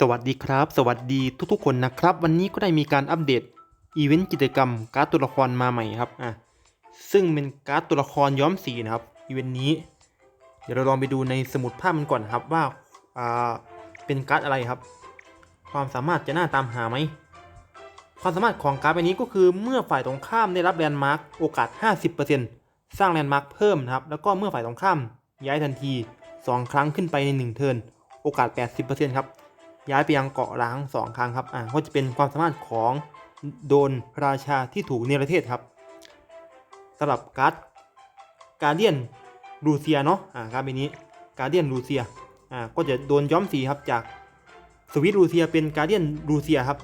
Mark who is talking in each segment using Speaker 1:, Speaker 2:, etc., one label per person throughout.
Speaker 1: สวัสดีครับ สวัสดีทุกๆคนนะครับ วันนี้ก็ได้มีการอัปเดตอีเวนต์กิจกรรม การ์ดตัวละครมาใหม่ครับอะซึ่งเป็นการ์ดตัวละครย้อมสีนะครับอีเวนต์นี้ เดี๋ยวเราลองไปดูในสมุดภาพมันก่อนครับว่าอ่าเป็นการ์ดอะไรครับ ความสามารถจะน่าตามหาไหมความสามารถของการ์ดใบนี้ก็คือเมื่อฝ่ายตรงข้ามได้รับแลนด์มาร์คโอกาส 50%สร้างแลนด์มาร์คเพิ่มนะครับแล้วก็เมื่อฝ่ายตรงข้ามย้ายทันที 2 ครั้งขึ้นไปใน 1 เทิร์นโอกาส 80%ครับ ย้ายไปยังเกาะล้างสองครั้งครับอ่าก็จะเป็นความสามารถของโดนราชาที่ถูกเนรเทศครับสำหรับการ์ดการเดียนรูเซียเนาะอ่าการ์ดใบนี้การเดียนรูเซียอ่าก็จะโดนย้อมสีครับจากสวิตรูเซียเป็นการเดียนรูเซียครับ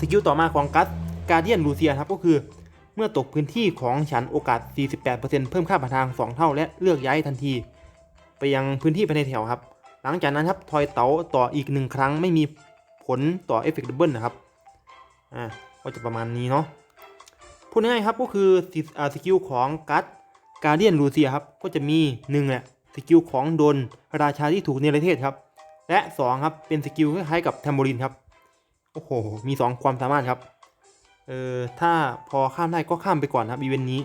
Speaker 1: สกิลต่อมาของการ์ดการเดียนรูเซียครับก็คือเมื่อตกพื้นที่ของฉันโอกาส 48%เพิ่มค่าผ่านทาง 2 เท่า และเลือกย้ายทันที ไปยังพื้นที่ภายในแถวครับ หลังจากนั้นครับทอยเต๋าต่ออีกหนึ่งครั้งไม่มีผลต่อเอฟเฟกต์ดับเบิลนะครับอ่าก็จะประมาณนี้เนาะพูดง่ายๆครับก็คือสสกิลของกัตการเดียนรูเซียครับก็จะมีหนึ่งแหละสกิลของโดนราชาที่ถูกเนรเทศครับ และสองครับ เป็นสกิลคล้ายๆกับแทมโบลินครับ โอ้โห มีสองความสามารถครับ เออถ้าพอข้ามได้ก็ข้ามไปก่อนครับอีเวนต์นี้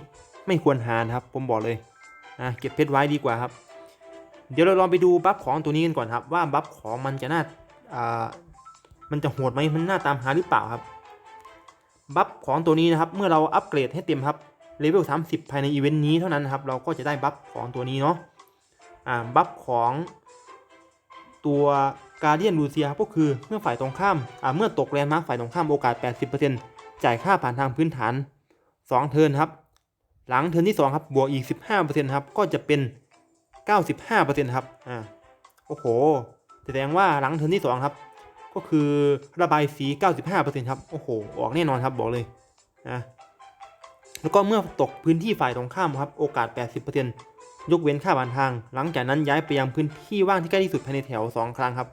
Speaker 1: ไม่ควรหานะครับ ผมบอกเลยนะเก็บเพชรไว้ดีกว่าครับ เดี๋ยวเราลองไปดูบัฟของตัวนี้กันก่อนครับ ว่าบัฟของมันจะน่าอ่ามันจะโหดไหมมันน่าตามหาหรือเปล่าครับบัฟของตัวนี้นะครับ เมื่อเราอัปเกรดให้เต็มครับเลเวล30 ภายในอีเวนต์นี้เท่านั้นนะครับ เราก็จะได้บัฟของตัวนี้เนาะอ่าบัฟของตัวการเดียนรูเซียก็คือเมื่อฝ่ายตรงข้ามอ่าเมื่อตกแลนด์มาร์คฝ่ายตรงข้ามโอกาส 80%จ่ายค่าผ่านทางพื้นฐาน 2 เทิร์นครับ หลังเทิร์นที่ 2 ครับบวกอีก 15%ครับก็จะเป็น 95%ครับอ่าโอ้โห แสดงว่าหลังเทิร์นที่ 2 ครับ ก็คือระบายสี 95%ครับ โอ้โห ออกแน่นอนครับบอกเลยนะแล้วก็เมื่อตกพื้นที่ฝ่ายตรงข้ามครับ โอกาส 80%ยกเว้นค่าผ่านทาง หลังจากนั้นย้ายไปยังพื้นที่ว่างที่ใกล้ที่สุดภายในแถว 2 ครั้งครับ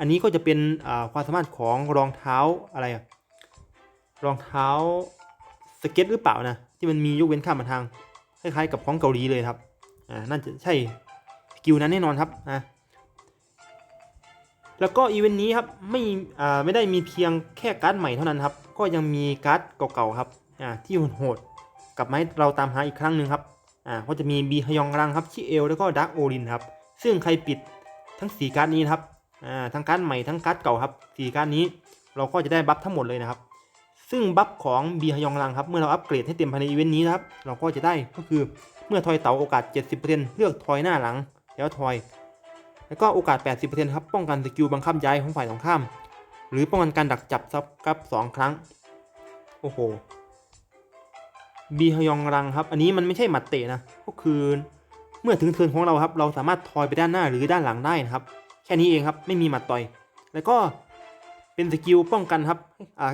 Speaker 1: อันนี้ก็จะเป็นอ่าความสามารถของรองเท้าอะไรอะรองเท้าสเก็ตหรือเปล่านะที่มันมียกเว้นค่าผ่านทางคล้ายๆกับของเกาหลีเลยครับ อ่า น่าจะใช่ กิลนั้นแน่นอนครับอ่าแล้วก็อีเวนต์นี้ครับไม่อ่าไม่ได้มีเพียงแค่การ์ดใหม่เท่านั้นครับ ก็ยังมีการ์ดเก่าๆครับอ่าที่โหดๆกลับมาให้เราตามหาอีกครั้งหนึ่งครับอ่าก็จะมีบีฮยองรังครับชิเอลแล้วก็ดักโอรินครับซึ่งใครปิดทั้ง 4 การ์ดนี้ครับอ่าทั้งการ์ดใหม่ทั้งการ์ดเก่าครับ4การ์ดนี้เราก็จะได้บัฟทั้งหมดเลยนะครับ ซึ่งบัฟของบีฮยองรังครับเมื่อเราอัปเกรดให้เต็มภายในอีเวนต์นี้นะครับเราก็จะได้ก็คือเมื่อทอยเต๋าโอกาส 70%เลือกทอยหน้าหลัง แล้วทอย แล้วก็โอกาส 80%ครับป้องกันสกิลบังคับย้ายของฝ่ายตรงข้าม หรือป้องกันการดักจับซับกับ 2 ครั้ง โอ้โหบีฮยองรังครับ อันนี้มันไม่ใช่หมัดเตะนะ ก็คือเมื่อถึงเทินของเราครับ เราสามารถทอยไปด้านหน้าหรือด้านหลังได้นะครับ แค่นี้เองครับ ไม่มีหมัดต่อย แล้วก็เป็นสกิลป้องกันครับ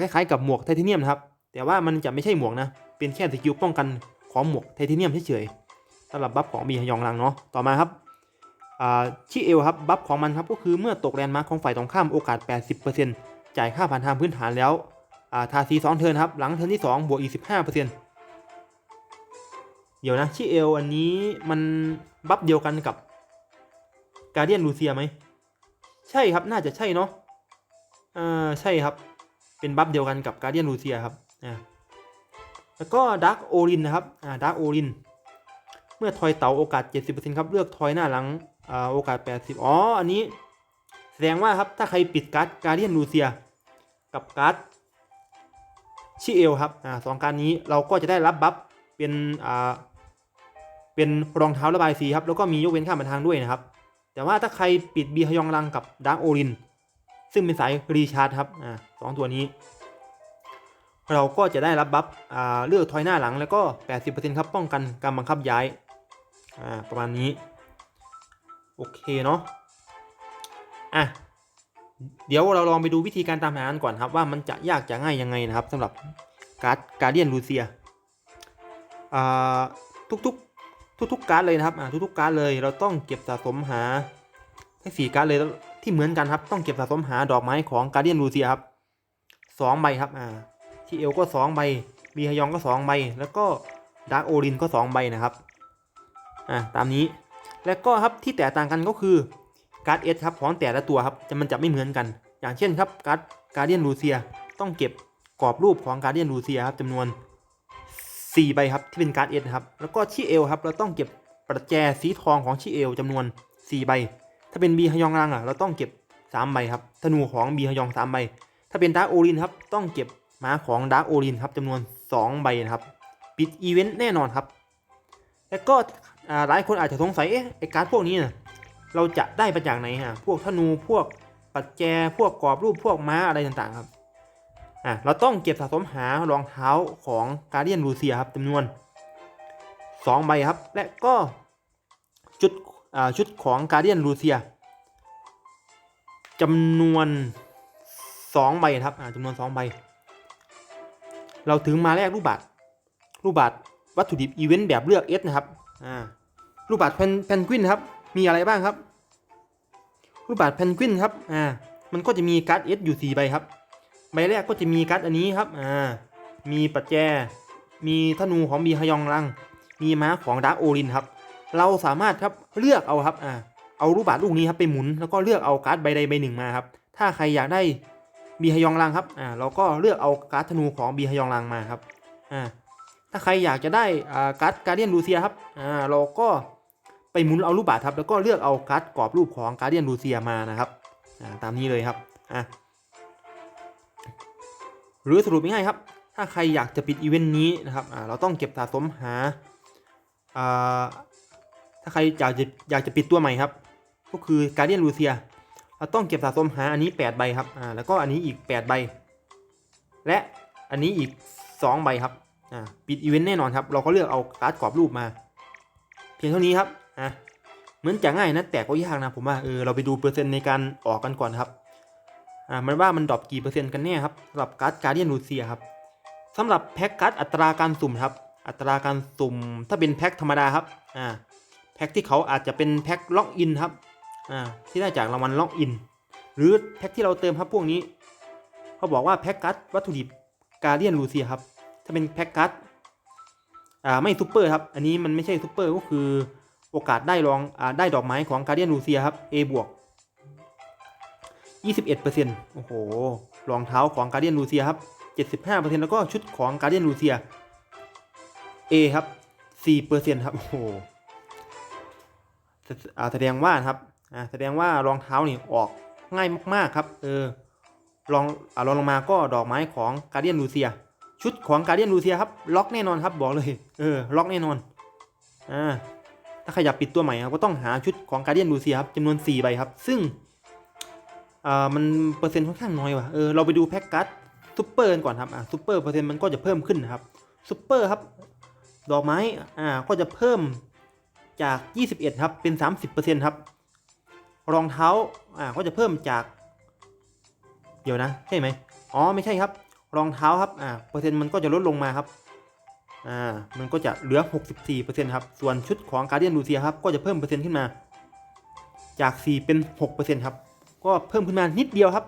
Speaker 1: คล้ายๆกับหมวกไทเทเนียมนะครับ แต่ว่ามันจะไม่ใช่หมวกนะ เป็นแค่สกิลป้องกันของหมวกไทเทเนียมเฉยๆสำหรับบัฟของบีฮยองรังเนาะ ต่อมาครับ ชิเอลครับบัฟของมันครับก็คือเมื่อตกแลนด์มาร์คของฝ่ายตรงข้ามโอกาส 80%จ่ายค่าผ่านทางพื้นฐานแล้วาทาซีสองเทิร์นครับหลังเทิร์นที่ 2 บวกอีก 15%เดี๋ยวนะชิเอลอันนี้มันบัฟเดียวกันกับการเดียนรูเซียไหมใช่ครับน่าจะใช่เนาะอ่าใช่ครับเป็นบัฟเดียวกันกับการเดียนรูเซียครับอ่าแล้วก็ดักโอรินนะครับอ่าดักโอรินเมื่อทอยเต๋าโอกาส 70%ครับเลือกทอยหน้าหลัง อ่าโอกาส 80 อ๋อ อันนี้ แสดงว่าครับ ถ้าใครปิดการ์ดการเดียนรูเซีย กับการ์ดชิเอลครับ อ่าสองการนี้เราก็จะได้รับบัฟเป็น อ่า เป็นรองเท้าระบายสีครับ แล้วก็มียกเว้นข้ามทางด้วยนะครับ แต่ว่าถ้าใครปิดบีฮยองรังกับดาร์กโอริน ซึ่งเป็นสายรีชาร์จครับ อ่าสองตัวนี้ เราก็จะได้รับบัฟ อ่า เลือกทอยหน้าหลังแล้วก็ 80%ครับ ป้องกันการบังคับย้าย อ่า ประมาณนี้ โอเคเนาะอะเดี๋ยวเราลองไปดูวิธีการตามหากันก่อนครับว่ามันจะยากจะง่ายยังไงนะครับสำหรับการ์ดการเดียนรูเซียอ่าทุกๆทุกๆการ์ดเลยนะครับอ่าทุกๆการ์ดเลยเราต้องเก็บสะสมหาทั้งสี่การ์ดเลยที่เหมือนกันครับต้องเก็บสะสมหาดอกไม้ของการเดียนรูเซียครับสองใบครับอ่าที่เอลก็สองใบบีฮยองก็สองใบแล้วก็ดาร์กโอรินก็สองใบนะครับอ่าตามนี้ แล้วก็ครับที่แตกต่างกันก็คือการ์ดเอสครับของแต่ละตัวครับจะมันจะไม่เหมือนกัน อย่างเช่นครับการ์ดการเดียนรูเซียต้องเก็บกรอบรูปของการเดียนรูเซียครับจำนวน 4 ใบครับที่เป็นการ์ดเอสครับแล้วก็ที่เอวครับเราต้องเก็บประแจสีทองของที่เอวจำนวน 4 ใบ ถ้าเป็นบีฮยองรังอะเราต้องเก็บ 3 ใบครับธนูของบีฮยอง 3 ใบ ถ้าเป็นดาร์กโอรินครับต้องเก็บม้าของดาร์กโอรินครับจำนวน 2 ใบนะครับปิดอีเวนต์แน่นอนครับ แล้วก็ หลายคนอาจจะสงสัยเอ๊ะไอการ์ดพวกนี้นะเราจะได้มาจากไหนฮะพวกธนูพวกปัจแจพวกกรอบรูปพวกม้าอะไรต่างๆครับอะเราต้องเก็บสะสมหารองเท้าของการเดียนรูเซียครับจำนวน 2 ใบครับ และก็ชุดอ่าชุดของการเดียนรูเซียจำนวน 2 ใบครับอ่าจำนวน 2 ใบ เราถึงมาแลกรูปบัตรรูปบัตรวัตถุดิบอีเวนต์แบบเลือก S นะครับ อ่ารูปบัตรแพนแพนกวินครับ มีอะไรบ้างครับ รูปบัตรแพนกวินครับ อ่า มันก็จะมีการ์ด S อสอยู่4ใบครับ ใบแรกก็จะมีการ์ดอันนี้ครับ อ่า มีปัจแจ มีธนูของบีฮยองรัง มีม้าของดาร์กโอรินครับ เราสามารถครับเลือกเอาครับ อ่า เอารูปบัตรลูกนี้ครับไปหมุน แล้วก็เลือกเอาการ์ดใบใดใบหนึ่งมาครับ ถ้าใครอยากได้บีฮยองรังครับ อ่า เราก็เลือกเอาการ์ดธนูของบีฮยองรังมาครับ อ่า ถ้าใครอยากจะได้อ่าการ์ดการเดียนรูเซียครับอ่าเราก็ไปหมุนเอารูปบัตรครับแล้วก็เลือกเอาการ์ดกรอบรูปของการเดียนรูเซียมานะครับอ่าตามนี้เลยครับอ่าหรือสรุปง่ายๆครับ ถ้าใครอยากจะปิดอีเวนต์นี้นะครับอ่าเราต้องเก็บสะสมหาอ่าถ้าใครอยากจะอยากจะปิดตัวใหม่ครับ ก็คือการเดียนรูเซียเราต้องเก็บสะสมหาอันนี้ 8 ใบครับอ่าแล้วก็อันนี้อีก 8 ใบ และอันนี้อีก 2 ใบครับ อ่าปิดอีเวนต์แน่นอนครับ เราก็เลือกเอาการ์ดกรอบรูปมา เพียงเท่านี้ครับอ่าเหมือนจะง่ายนะแต่ก็ยากนะผมว่าเออเราไปดูเปอร์เซ็นต์ในการออกกันก่อนครับอ่ามันว่ามันดรอปกี่เปอร์เซ็นต์กันแน่ครับสำหรับการ์ดการเดียนรูเซียครับสำหรับแพ็กการ์ดอัตราการสุ่มครับ อัตราการสุ่มถ้าเป็นแพ็กธรรมดาครับอ่าแพ็กที่เขาอาจจะเป็นแพ็กล็อกอินครับอ่าที่ได้จากรางวัลล็อกอินหรือแพ็กที่เราเติมครับพวกนี้ เขาบอกว่าแพ็กการ์ดวัตถุดิบการเดียนรูเซียครับ ถ้าเป็นแพ็กการ์ดอ่าไม่ซูเปอร์ครับ อันนี้มันไม่ใช่ซูเปอร์ก็คือโอกาสได้รองอ่าได้ดอกไม้ของการเดียนรูเซียครับ A บวก21%โอ้โห รองเท้าของการเดียนรูเซียครับ 75%แล้วก็ชุดของการเดียนรูเซีย A ครับ4%ครับโอ้โหแสดงว่านะครับแสดงว่ารองเท้านี่ออกง่ายมาก ๆ ครับ เออลองอลองลงมาก็ดอกไม้ของการเดียนรูเซีย ชุดของการเดียนรูเซียครับล็อกแน่นอนครับบอกเลยเออล็อกแน่นอนอ่าถ้าใครอยากปิดตัวใหม่ครับก็ต้องหาชุดของการเดียนรูเซียครับจำนวน4ใบครับ ซึ่งอ่ามันเปอร์เซ็นต์ค่อนข้างน้อยว่ะเออเราไปดูแพ็กการ์ดซูเปอร์กันก่อนครับอ่าซูเปอร์เปอร์เซ็นต์มันก็จะเพิ่มขึ้นนะครับซูเปอร์ครับดอกไม้อ่าก็จะเพิ่มจาก 21 ครับ เป็น 30%ครับ รองเท้า อ่า ก็จะเพิ่มจาก เดี๋ยวนะ ใช่ไหม อ๋อ ไม่ใช่ครับ รองเท้าครับอ่าเปอร์เซ็นต์มันก็จะลดลงมาครับอ่ามันก็จะเหลือ 64%ครับส่วนชุดของการเดียนรูเซียครับก็จะเพิ่มเปอร์เซ็นต์ขึ้นมา จาก 4 เป็น 6%ครับก็เพิ่มขึ้นมานิดเดียวครับ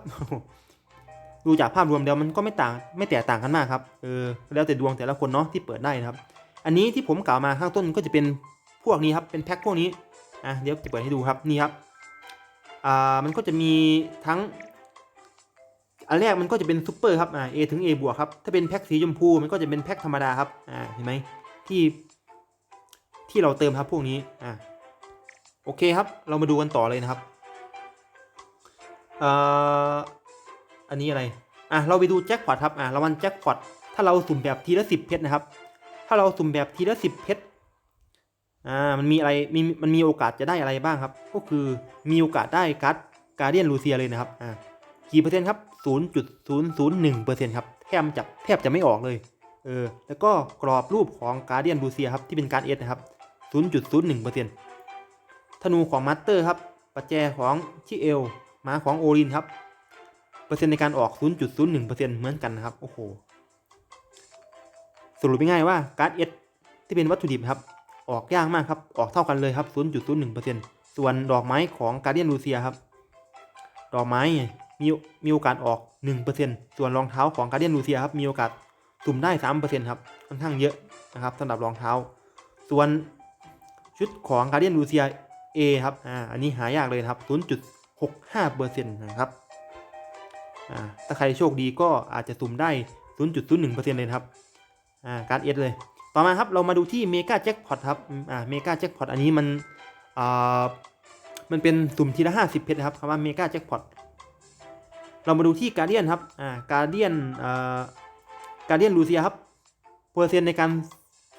Speaker 1: ดูจากภาพรวมแล้วมันก็ไม่ต่างไม่แตกต่างกันมากครับเออแล้วแต่ดวงแต่ละคนเนาะที่เปิดได้นะครับ อันนี้ที่ผมกล่าวมาข้างต้นก็จะเป็นพวกนี้ครับเป็นแพ็คพวกนี้อะเดี๋ยวจะเปิดให้ดูครับนี่ครับอ่ามันก็จะมีทั้ง อันแรกมันก็จะเป็นซูเปอร์ครับอ่า A ถึง A บวกครับ ถ้าเป็นแพ็คสีชมพูมันก็จะเป็นแพ็คธรรมดาครับ อ่า เห็นไหมที่ที่เราเติมครับพวกนี้ อ่า โอเคครับ เรามาดูกันต่อเลยนะครับเอ่ออันนี้อะไร อะ เราไปดูแจ็คพอตครับ อ่ารางวัลแจ็คพอต ถ้าเราสุ่มแบบทีละสิบเพชรนะครับ ถ้าเราสุ่มแบบทีละสิบเพชร อ่า มันมีอะไร มี มันมีโอกาสจะได้อะไรบ้างครับ ก็คือมีโอกาสได้การ์ดการเดียนรูเซียเลยนะครับ อ่า กี่เปอร์เซ็นต์ครับ 0.001เปอร์เซ็นครับแทบจะแทบจะไม่ออกเลย เออ แล้วก็กรอบรูปของการเดียนรูเซียครับที่เป็นการเอสนะครับ 0.01เปอร์เซ็นธนูของมัตเตอร์ครับปัจแจของชิเอลม้าของโอรินครับ เปอร์เซ็นต์ในการออก 0.01เปอร์เซ็นเหมือนกันนะครับ โอ้โห สรุปง่ายว่าการ์ดเอสที่เป็นวัตถุดิบครับ ออกยากมากครับ ออกเท่ากันเลยครับ 0.01%ส่วนดอกไม้ของการเดียนรูเซียครับ ดอกไม้ มีมีโอกาสออก 1%ส่วนรองเท้าของการเดียนรูเซียครับมีโอกาสสุ่มได้ 3%ครับค่อนข้างเยอะนะครับสำหรับรองเท้า ส่วนชุดของการเดียนรูเซีย A ครับอ่าอันนี้หายากเลยครับ 0.65เปอร์เซ็นต์นะครับอ่าถ้าใครโชคดีก็อาจจะสุ่มได้ 0.01เปอร์เซ็นต์เลยครับอ่าการเอสเลย ต่อมาครับเรามาดูที่เมกาแจ็คพอตครับอ่าเมกาแจ็คพอตอันนี้มันอ่ามันเป็นสุ่มทีละ 50 เพชรนะครับคำว่าเมกาแจ็คพอต เรามาดูที่การเดียนครับอ่าการเดียนอ่าการเดียนลูเซียครับเปอร์เซ็นต์ในการ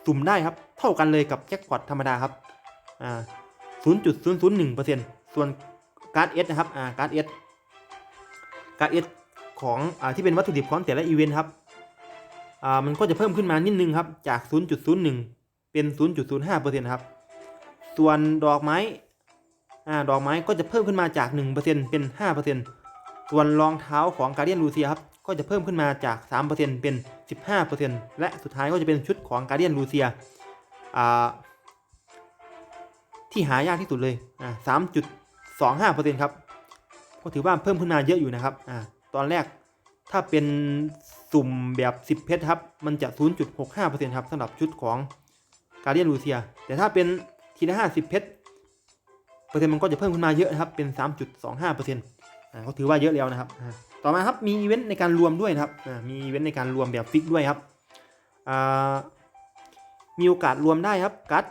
Speaker 1: สุ่มได้ครับ เท่ากันเลยกับแจ็คพอตธรรมดาครับอ่า0.001%ส่วนการ์ดเอสนะครับอ่าการ์ดเอสการ์ดเอสของอ่าที่เป็นวัตถุดิบของแต่ละอีเวนต์ครับอ่ามันก็จะเพิ่มขึ้นมานิดนึงครับจาก 0.01 เป็น 0.05%ครับส่วนดอกไม้อ่าดอกไม้ก็จะเพิ่มขึ้นมาจาก1%เป็น5% ส่วนรองเท้าของการเดียนลูเซียครับก็จะเพิ่มขึ้นมาจาก 3%เป็น 15%และสุดท้ายก็จะเป็นชุดของการเดียนลูเซียที่หายากที่สุดเลยอ่าสามจุดสองห้าเปอร์เซ็นต์ครับ ก็ถือว่าเพิ่มขึ้นมาเยอะอยู่นะครับอ่าตอนแรกถ้าเป็นสุ่มแบบ10เพชรครับ มันจะ0.65%ครับสำหรับชุดของกาเดียนลูเซีย แต่ถ้าเป็นทีละ50เพชรเปอร์เซ็นต์มันก็จะเพิ่มขึ้นมาเยอะนะครับ เป็น3.25%อ่า ก็ถือว่าเยอะแล้วนะครับ ต่อมาครับมีอีเวนต์ในการรวมด้วยนะครับมีอีเวนต์ในการรวมแบบฟิกด้วยครับมีโอกาสรวมได้ครับกัด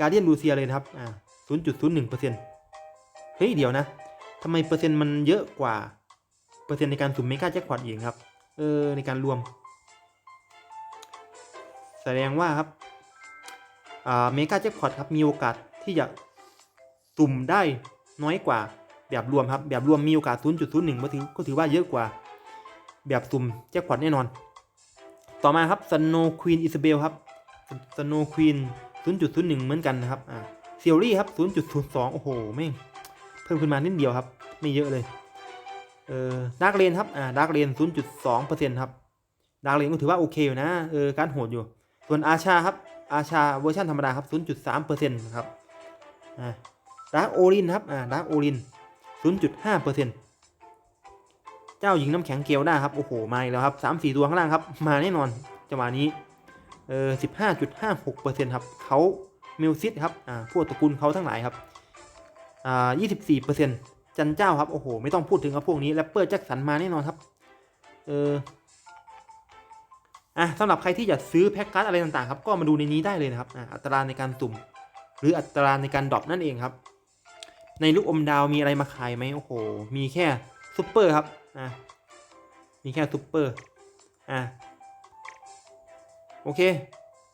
Speaker 1: การเดียนลูเซียเลยนะครับอ่า0.01%เฮ้ยเดี๋ยวนะทำไมเปอร์เซ็นต์มันเยอะกว่าเปอร์เซ็นต์ในการสุ่มเมกาแจ็คพอตอีกครับ เออในการรวม แสดงว่าครับเมกาแจ็คพอตครับมีโอกาสที่จะสุ่มได้น้อยกว่า แบบรวมครับ แบบรวมมีโอกาส 0.01ก็ถือก็ถือว่าเยอะกว่า แบบสุ่มแจ็คพอตแน่นอน ต่อมาครับ Snow Queen Isabel ครับ Snow Queen 0.01 เหมือนกันนะครับ อ่าเซียรี่ครับ 0.02 โอ้โหแม่งเพิ่มขึ้นมานิดเดียวครับ ไม่เยอะเลย เออดาร์กเลนครับ อ่าดาร์กเลน0.2%ครับดาร์กเลนก็ถือว่าโอเคอยู่นะ เออ การโหดอยู่ ส่วนอาชาครับ อาชาเวอร์ชันธรรมดาครับ 0.3%นะครับ อ่าดาร์กโอรินครับ อ่าดาร์กโอริน 0.5%เจ้าหญิงน้ำแข็งเกลด้าครับ โอ้โห มาอีกแล้วครับ 3-4 ตัวข้างล่างครับ มาแน่นอนจังหวะนี้ เออสิบห้าจุดห้าหกเปอร์เซ็นต์ครับเขาเมลซิตครับ อ่า พวกตระกูลเขาทั้งหลายครับ อ่ายี่สิบสี่เปอร์เซ็นต์จันเจ้าครับ โอ้โห ไม่ต้องพูดถึงครับพวกนี้แรปเปอร์แจ็คสันมาแน่นอนครับ เอออะสำหรับใครที่อยากซื้อแพ็กการ์ดอะไรต่างๆครับ ก็มาดูในนี้ได้เลยนะครับ อ่าอัตราในการสุ่ม หรืออัตราในการดรอปนั่นเองครับ ในลูกอมดาวมีอะไรมาขายไหมโอ้โห มีแค่ซุปเปอร์ครับ อ่ามีแค่ซุปเปอร์ อ่าโอเค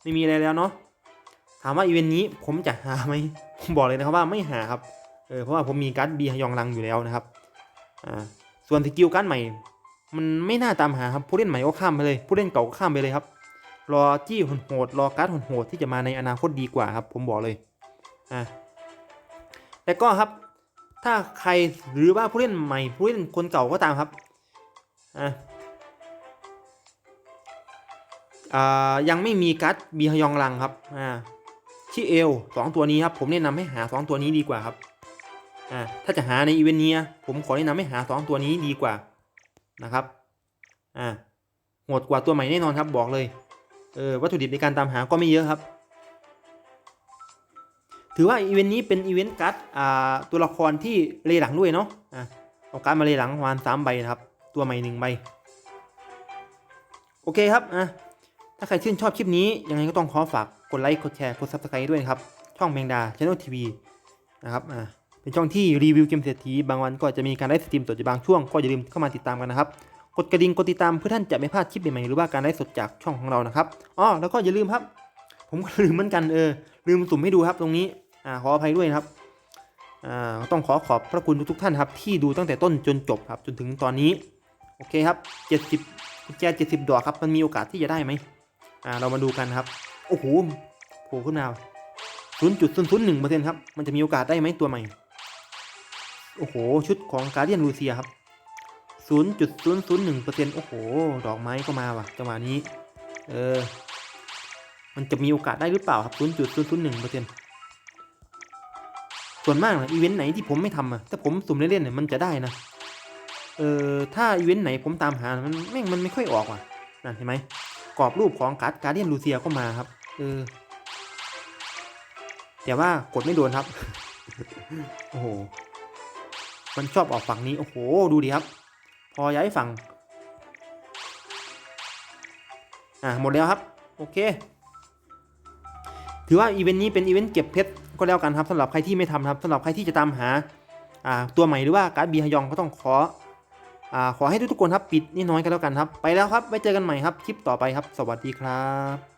Speaker 1: ไม่มีอะไรแล้วเนาะ ถามว่าอีเวนต์นี้ผมจะหาไหมผมบอกเลยนะครับว่าไม่หาครับ เออ เพราะว่าผมมีการ์ดบีฮยองรังอยู่แล้วนะครับ อ่า ส่วนสกิลการ์ดใหม่ มันไม่น่าตามหาครับ ผู้เล่นใหม่ก็ข้ามไปเลย ผู้เล่นเก่าก็ข้ามไปเลยครับ รอจี้โหดรอการ์ดโหดที่จะมาในอนาคตดีกว่าครับ ผมบอกเลย อ่า แต่ก็ครับ ถ้าใครหรือว่าผู้เล่นใหม่ผู้เล่นคนเก่าก็ตามครับอ่ายังไม่มีการ์ดบีฮยองรังครับอ่าที่เอลสองตัวนี้ครับผมแนะนำให้หาสองตัวนี้ดีกว่าครับอ่าถ้าจะหาในอีเวนต์นี้ผมขอแนะนำให้หาสองตัวนี้ดีกว่านะครับอ่าโหดกว่าตัวใหม่แน่นอนครับบอกเลยเออวัตถุดิบในการตามหาก็ไม่เยอะครับ ถือว่าอีเวนต์นี้เป็นอีเวนต์การ์ดตัวละครที่เลหลังด้วยเนาะเอาการ์ดมาเลหลังประมาณสามใบนะครับ ตัวใหม่หนึ่งใบ โอเคครับอะถ้าใครชื่นชอบคลิปนี้ ยังไงก็ต้องขอฝากกดไลค์ กดแชร์ กด subscribe ด้วยนะครับ ช่องแมงดาช anel TV นะครับอ่าเป็นช่องที่รีวิวเกมเศรษฐีบางวันก็จะมีการไลฟ์สตรีมสดบางช่วงก็อย่าลืมเข้ามาติดตามกันนะครับกดกระดิ่งกดติดตามเพื่อท่านจะไม่พลาดคลิปใหม่ๆหรือว่าการไลฟ์สดจากช่องของเรานะครับอ๋อแล้วก็อย่าลืมครับ ผมก็ลืมเหมือนกันเออลืมสุ่มให้ดูครับตรงนี้ อ่าขออภัยด้วยนะครับอ่าต้องขอขอบพระคุณทุกๆท่านครับ ที่ดูตั้งแต่ต้นจนจบครับ จนถึงตอนนี้ โอเคครับ70กุญแจ70ดอกครับ มันมีโอกาสที่จะได้ไหมอ่าเรามาดูกันครับ โอ้โหโผล่ขึ้นมา0.001%ครับ มันจะมีโอกาสได้ไหมตัวใหม่ โอ้โห ชุดของการเดียนลูเซียครับ0.001%โอ้โห ดอกไม้ก็มาว่ะจังหวะนี้ เออ มันจะมีโอกาสได้หรือเปล่าครับ0.001% ส่วนมากนะอีเวนต์ไหนที่ผมไม่ทำอะถ้าผมสุ่มเล่นๆเนี่ยมันจะได้นะ เออถ้าอีเวนต์ไหนผมตามหา มันแม่งมันไม่ค่อยออกว่ะนั่นเห็นไหมกรอบรูปของการ์ดการเดียนลูเซียก็มาครับ เออ แต่ว่ากดไม่โดนครับ โอ้โห มันชอบออกฝั่งนี้ โอ้โห ดูดิครับ พอย้ายฝั่ง อ่าหมดแล้วครับ โอเค ถือว่าอีเวนต์นี้เป็นอีเวนต์เก็บเพชรก็แล้วกันครับสำหรับใครที่ไม่ทำครับสำหรับใครที่จะตามหาตัวใหม่หรือว่าการ์ดบีฮยองก็ต้องขออขอให้ทุกๆคนครับปิดนิดน้อยกันแล้วกันครับ ไปแล้วครับไว้เจอกันใหม่ครับคลิปต่อไปครับ สวัสดีครับ